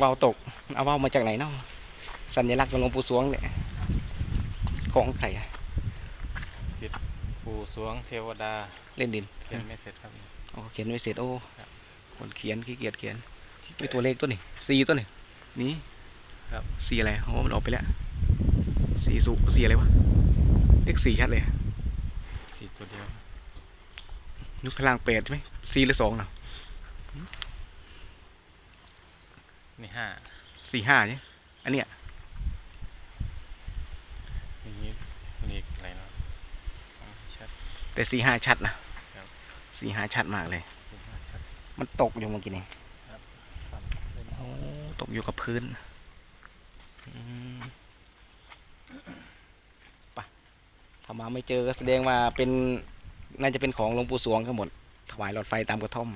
ว่าวตก เอาว่าวมาจากไหนเนาะสัญลักษณ์ของหลวงปู่สวงเนี่ยของใครอะปู่สวงเทวดาเล่นดินเขียนไม่เสร็จครับโอ้เขียนไว้เสร็จโอ้ครับคนเขียนขี้เกียจเขียนด้วยตัวเลขตัวนี้สีตัวนี้นี่ครับสีอะไรโอ้มันออกไปแล้วสีสุสีอะไรวะเลขสีชัดเลยสี่ตัวเดียวนึกพลังแปดใช่ไหมสีหรือสองเนาะ นี่ห้าสี่ห้าใช่อันเนี้ยนี่นี่อะไรเนาะอ๋อชัดแต่สี่ห้าชัดนะครับสี่ห้าชัดมากเลย สี่ห้าชัดมันตกอยู่เมื่อกี้นี่ฟันเล่นโอ้ตกอยู่กับพื้นอืมไปะถ้ามาไม่เจอก็แสดงว่าเป็นน่าจะเป็นของหลวงปู่สวงทั้งหมด ถวายหลอดไฟตามกระท่อม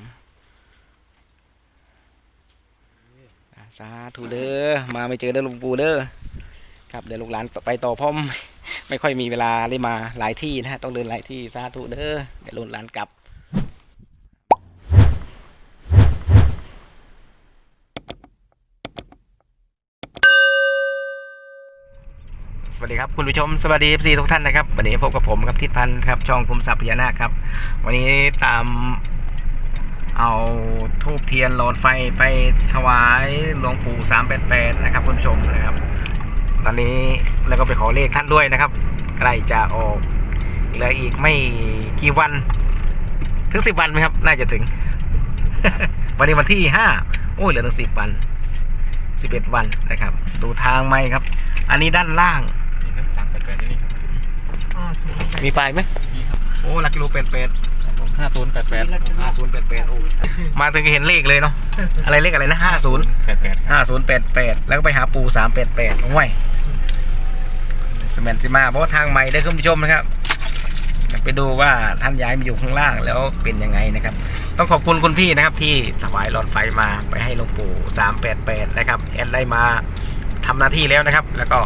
อ่า สาธุเด้อมาไม่เจอเด้อหลวงปู่เด้อครับเดี๋ยวลูกหลานไปต่อเพ่อมไม่ค่อยมีเวลาได้มาหลายที่นะฮะต้องเดินหลายที่สาธุเด้อเดี๋ยวลูกหลานกลับสวัสดีครับคุณผู้ชมสวัสดี FC ทุกท่านนะครับวันนี้พบกับผมครับทิศพันธ์ครับช่องคุมทรัพย์พญานาคครับ วันนี้ตาม เอาทูบเทียนหลอดไฟไปถวายหลวงปู่388นะครับคุณผู้ชมนะครับ ตอนนี้แล้วก็ไปขอเลขท่านด้วยนะครับ ใกล้จะออกเหลืออีกไม่กี่วัน ถึงสิบวันไหมครับ น่าจะถึง วันนี้วันที่ห้าโอ้ยเหลือถึงสิบวันสิบเอ็ดวันนะครับ ดูทางไหมครับ อันนี้ด้านล่างนี่ครับสามแปดแปดที่นี่ครับมีไฟไหมนี่ครับโอ้ลักกิโลเป็ดเป็ด ห้าศูนย์แปดแปดห้าศูนย์เป็ดเป็ดโอ้มาถึงก็เห็นเลขเลยเนาะอะไรเลขอะไรนะห้าศูนย์แปดแปดห้าศูนย์เป็ดเป็ดแล้วก็ไปหาปูสามเป็ดเป็ดโอ้ยสแมนซิมาเพราะว่าทางใหม่ได้อคุณผู้ชมนะครับไปดูว่าท่านย้ายมาอยู่ข้างล่างแล้วเป็นยังไงนะครับ ต้องขอบคุณคุณพี่นะครับที่ถวายหลอดไฟมาไปให้หลวงปู่สามแปดแปดนะครับแอดได้มาทำหน้าที่แล้วนะครับ แล้วก็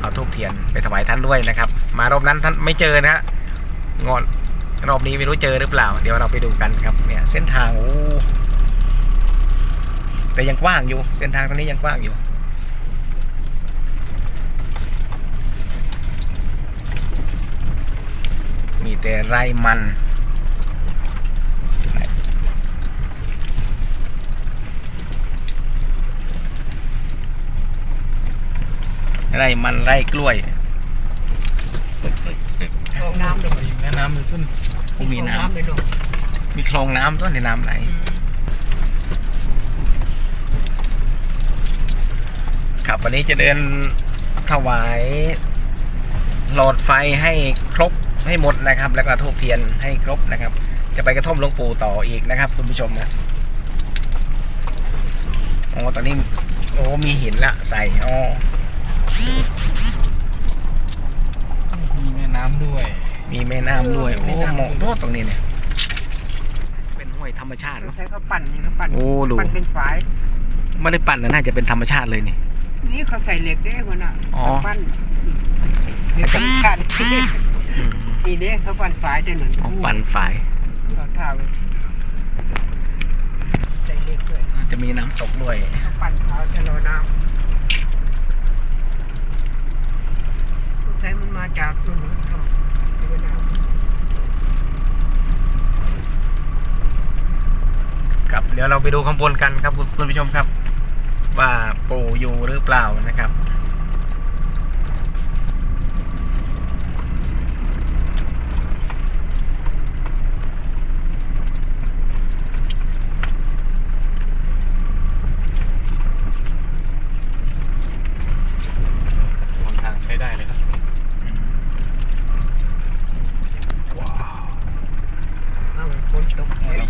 เอาทูบเทียนไปถวายท่านด้วยนะครับ มารอบนั้นท่านไม่เจอนะฮะงอน รอบนี้ไม่รู้เจอหรือเปล่า เดี๋ยวเราไปดูกันครับเนี่ยเส้นทางโอ้แต่ยังกว้างอยู่ เส้นทางตรงนี้ยังกว้างอยู่มีแต่ไร่มัน ไร่มันไร่กล้วยคลองน้ำเลยแม่น้ำเลยขึ้น คงมีน้เลยเนาะำมีคลองน้ำต้นในน้ำไหลครับวันนี้จะเดินถวายหลอดไฟให้ครบให้หมดนะครับ แล้วก็ทูบเทียนให้ครบนะครับ จะไปกระท่อมหลวงปู่ต่ออีกนะครับ คุณผู้ชมนะโอ้ตอนนี้โอ้มีหินละใส่อ๋อมีแม่น้ำด้วย มีแม่น้ำด้วย โอ้เหมาะโทษตรงนี้เนี่ย เป็นห้วยธรรมชาติเนอะใช้เขาปั่นนี่เขาปั่นโอ้ดูปั่นเป็นฝาย ไม่ได้ปั่นนะน่าจะเป็นธรรมชาติเลยนี่ นี่เขาใส่เหล็กได้คนน่ะอ๋อ เขาปั้นเดี๋ยวกันขาดอืมนี่เด้เขาปั่นฝายได้หนึ่งอ๋อปั่นฝาย เขาท่าไว้ใส่เหล็กด้วยจะมีน้ำตกด้วย เขาปั่นขาวจะรอน้ำใช้มันมาจากนู่นครับที่ว่าน้ำ ครับเดี๋ยวเราไปดูข้างบนกันครับคุณผู้ชมครับ ว่าปู่อยู่หรือเปล่านะครับนทางใช้ได้เลยครับ ว้าว เอาไว้ฝนตก เฮ้ย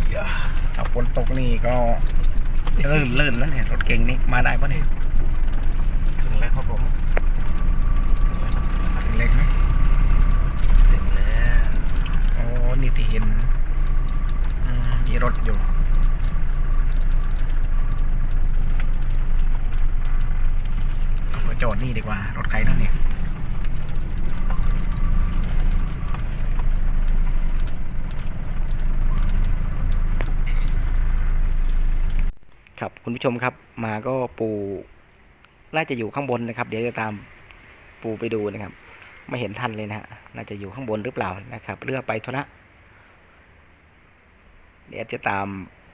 ถ้าฝนตกนี่ก็ ลื่นลื่นแล้วเนี่ยรถเก่งนี่มาได้ปะเนี่ยถึงแล้วครับผมถึงแล้วครับถึงเลยใช่ไหมถึงแล้วโอ้นี่ที่เห็นอืมมีรถอยู่มาจอดนี่ดีกว่ารถใครนั่นเนี่ย ครับคุณผู้ชมครับมาก็ปูน่าจะอยู่ข้างบนนะครับ เดี๋ยวจะตามปูไปดูนะครับ ไม่เห็นท่านเลยนะฮะน่าจะอยู่ข้างบนหรือเปล่านะครับ เรือไปธุระเดี๋ยวจะตาม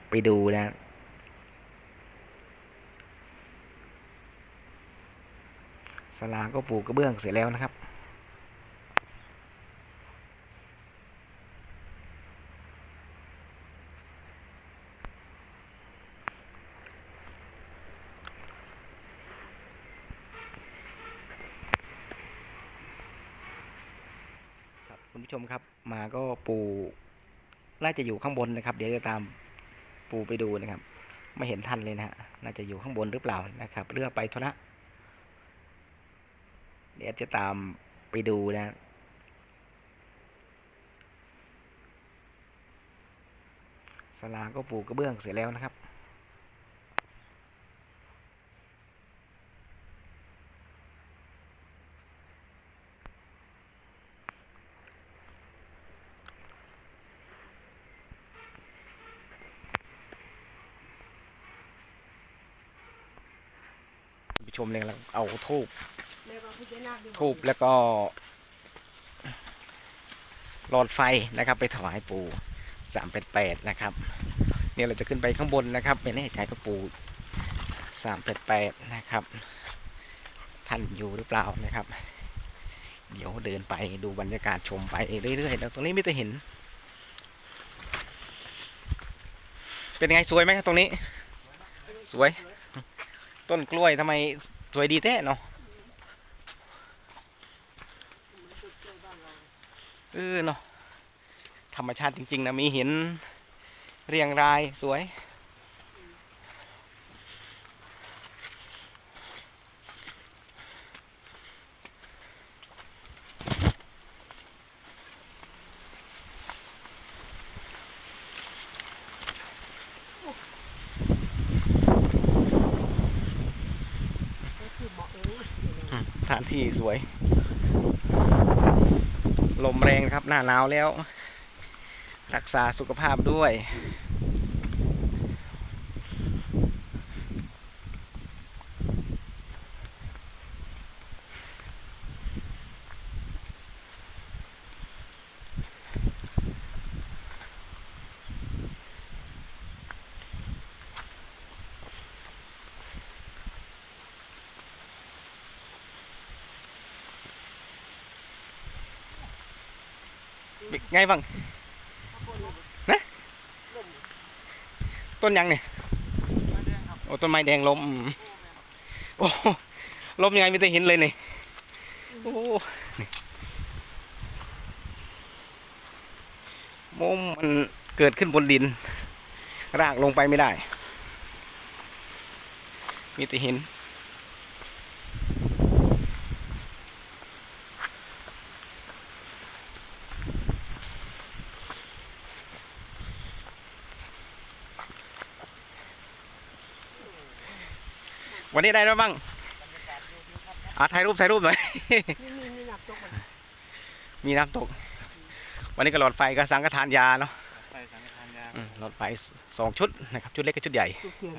ไปดูนะสลาก็ปูกระเบื้องเสร็จแล้วนะครับ ผู้ชมครับมาก็ปูน่าจะอยู่ข้างบนนะครับ เดี๋ยวจะตามปูไปดูนะครับ ไม่เห็นท่านเลยนะฮะน่าจะอยู่ข้างบนหรือเปล่านะครับเรือไปธุระเดี๋ยวจะตามไปดูนะสลาก็ปูกระเบื้องเสร็จแล้วนะครับ ผู้ชมเนี่ยเราเอาทูบแม่ว่าพญานาคด้วยทูบแล้วก็หลอดไฟนะครับ ไปถวายปู่สามแปดแปดนะครับเนี่ยเราจะขึ้นไปข้างบนนะครับไม่แน่ใจก็ปู่สามแปดแปดนะครับ ท่านอยู่หรือเปล่านะครับ เดี๋ยวเดินไปดูบรรยากาศชมไปเรื่อยๆแล้วตรงนี้ไม่จะเห็น เป็นไงสวยไหมครับตรงนี้ สวย ต้นกล้วยทำไมสวยดีแท้เนาะเออเนาะธรรมชาติจริง ๆ นะ มีหิน เรียงรายสวย คือเหมาะเออ สถานที่ สวย ลมแรงครับหน้าหนาวแล้ว รักษาสุขภาพด้วย ไงบ้างนะต้นยังเนี่ยโอ้ต้นไม้แดงล้มอืมโอ้ล้มยังไงไมแต่ได้เห็นเลยนี่โอ้นี่มุมมันเกิดขึ้นบนดิน รากลงไปไม่ได้ มีแต่เห็น วันนี้ได้แล้วบ้างอะถ่ายรูปถ่ายรูปหน่อยนี่มีมีหนักตกมันมีน้ำตก วันนี้ก็หลอดไฟก็สังฆทานยาเนาะไฟสังฆทานยาอืมหลอดไฟสองชุดนะครับ ชุดเล็กกับชุดใหญ่ ทุกเทียน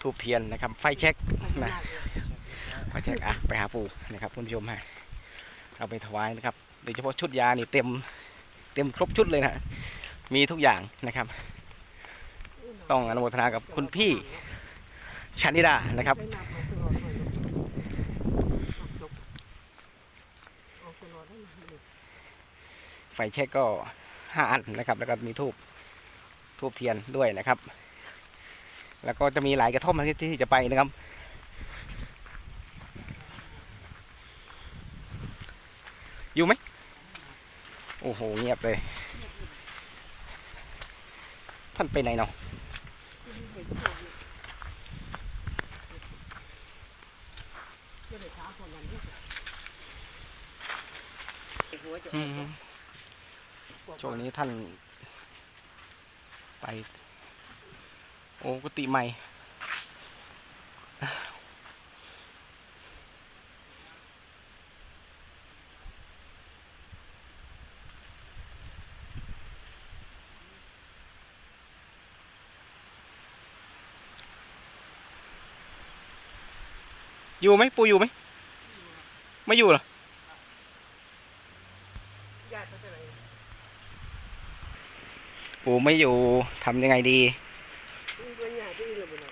ทูบเทียนนะครับ ไฟเช็คพญานาคเลยไฟเช็คอะไปหาปู่นะครับคุณผู้ชมให้เอาไปถวายนะครับ โดยเฉพาะชุดยานี่เต็ม เต็มครบชุดเลยนะ มีทุกอย่างนะครับ ต้องอนุโมทนากับคุณพี่ ชานิดานะครับ ไฟเช็คก็ห้าอันนะครับ แล้วก็มีทูบทูบเทียนด้วยนะครับ แล้วก็จะมีหลายกระท่อมที่ที่จะไปนะครับอยู่ไหมโอ้โห เงียบเลย ท่านไปไหนเนาะ ก็เลยท้าคนนั้นด้วยหัวจะ อืมช่วงนี้ท่าน ไป โอ้กุฏิใหม่ อยู่ไหมปูอยู่ไหมไม่อยู่เหรอญาติเขาจะไหนปูไม่อยู่ทำยังไงดีนี่ตัวใหญ่ที่นี่เลยบุญนะ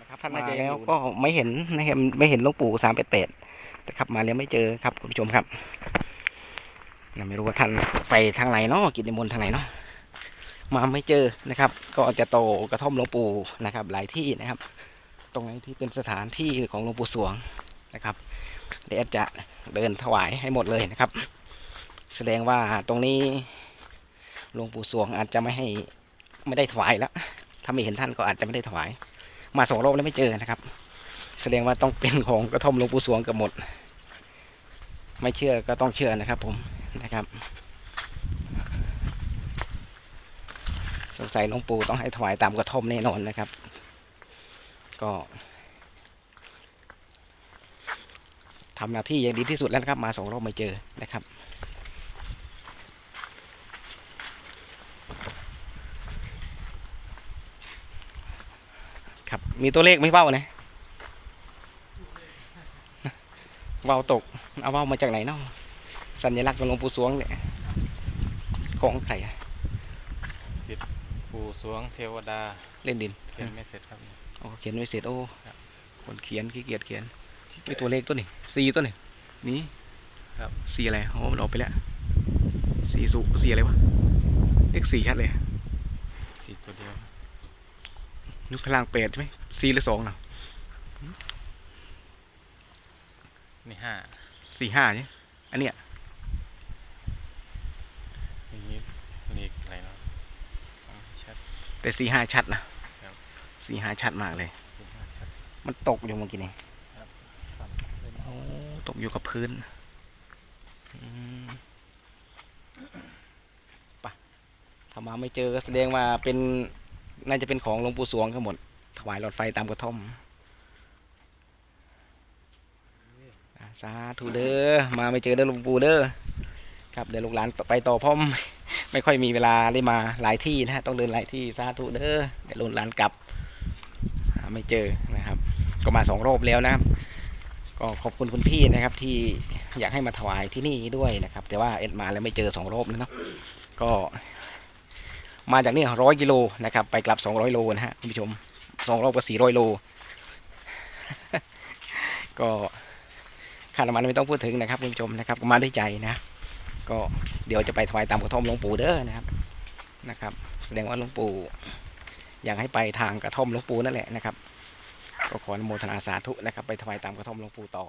นะครับท่านมาแล้วก็ไม่เห็นนะครับไม่เห็นหลวงปู่สามเป็ดเป็ดแต่ขับมาแล้วไม่เจอครับคุณผู้ชมครับยังไม่รู้ว่าท่านไปทางไหนเนาะกิจนิมนต์ทางไหนเนาะมาไม่เจอนะครับ ก็จะโตกระท่อมหลวงปู่นะครับ หลายที่นะครับ ตรงไหนที่เป็นสถานที่ของหลวงปู่สวงนะครับเดี๋ยวจะเดินถวายให้หมดเลยนะครับ แสดงว่าตรงนี้หลวงปู่สวงอาจจะไม่ให้ไม่ได้ถวายแล้ว ถ้าไม่เห็นท่านก็อาจจะไม่ได้ถวาย มาสองรอบแล้วไม่เจอนะครับ แสดงว่าต้องเป็นของกระท่อมหลวงปู่สวงกับหมด ไม่เชื่อก็ต้องเชื่อนะครับ ผมนะครับสงสัยหลวงปู่ต้องให้ถวายตามกระท่อมแน่นอนนะครับ ก็ทำหน้าที่อย่างดีที่สุดแล้วนะครับ มาสองรอบไม่เจอนะครับครับมีตัวเลขไหม่เบ้านะเบ้าตก เอาเบ้ามาจากไหนเนาะสัญลักษณ์ของหลวงปู่สวงเนี่ยของใครอะปู่สวงเทวดาเล่นดินเขียนไม่เสร็จครับ โอ้เขียนไม่เสร็จโอ้ครับคนเขียนขี้เกียจเขียนไม่ตัวเลขตัวนี้สีตัวนี้นี่ครับสีอะไรโอ้มันออกไปแล้วสีสุสีอะไรวะเลขสีชัดเลยสี่ตัวเดียวนึกพลังเปรตใช่ไหมสีหรือสองเนาะนี่ห้าสี่ห้าเนี่ยอันเนี้ยนี่เลขอะไรเนาะอ๋อชัดแต่สี่ห้าชัดนะครับ สี่ห้าชัดมากเลยสี่ห้าชัดมันตกอยู่เมื่อกี้นี่ครับโอ้ตกอยู่กับพื้นอืมไปะถ้ามาไม่เจอก็แสดงว่าเป็น น่าจะเป็นของหลวงปู่สวงทั้งหมด ถวายหลอดไฟตามกระท่อมอ่าสาธุเด้อ มาไม่เจอเด้อหลวงปู่เด้อ ครับเดี๋ยวลูกหลานไปต่อเพราะไม่ไม่ค่อยมีเวลาได้มาหลายที่นะฮะ ต้องเดินหลายที่สาธุเด้อ เดี๋ยวลูกหลานกลับหา ไม่เจอนะครับ ก็มาสองรอบแล้วนะครับ ก็ขอบคุณคุณพี่นะครับ ที่อยากให้มาถวายที่นี่ด้วยนะครับ แต่ว่าเอ็ดมาแล้วไม่เจอสองรอบแล้วเนาะก็ มาจากนี่ร้อยกิโลนะครับ ไปกลับสองร้อยโลนะฮะคุณผู้ชมสองรอบก็สี่ร้อยโล ก็ค่าน้ำมันไม่ต้องพูดถึงนะครับคุณผู้ชมนะครับก็มาด้วยใจนะ ก็เดี๋ยวจะไปถวายตามกระท่อมหลวงปู่เด้อนะครับนะครับ แสดงว่าหลวงปู่ อยากให้ไปทางกระท่อมหลวงปู่นั่นแหละนะครับ ก็ขออนุโมทนาสาธุนะครับ ไปถวายตามกระท่อมหลวงปู่ต่อ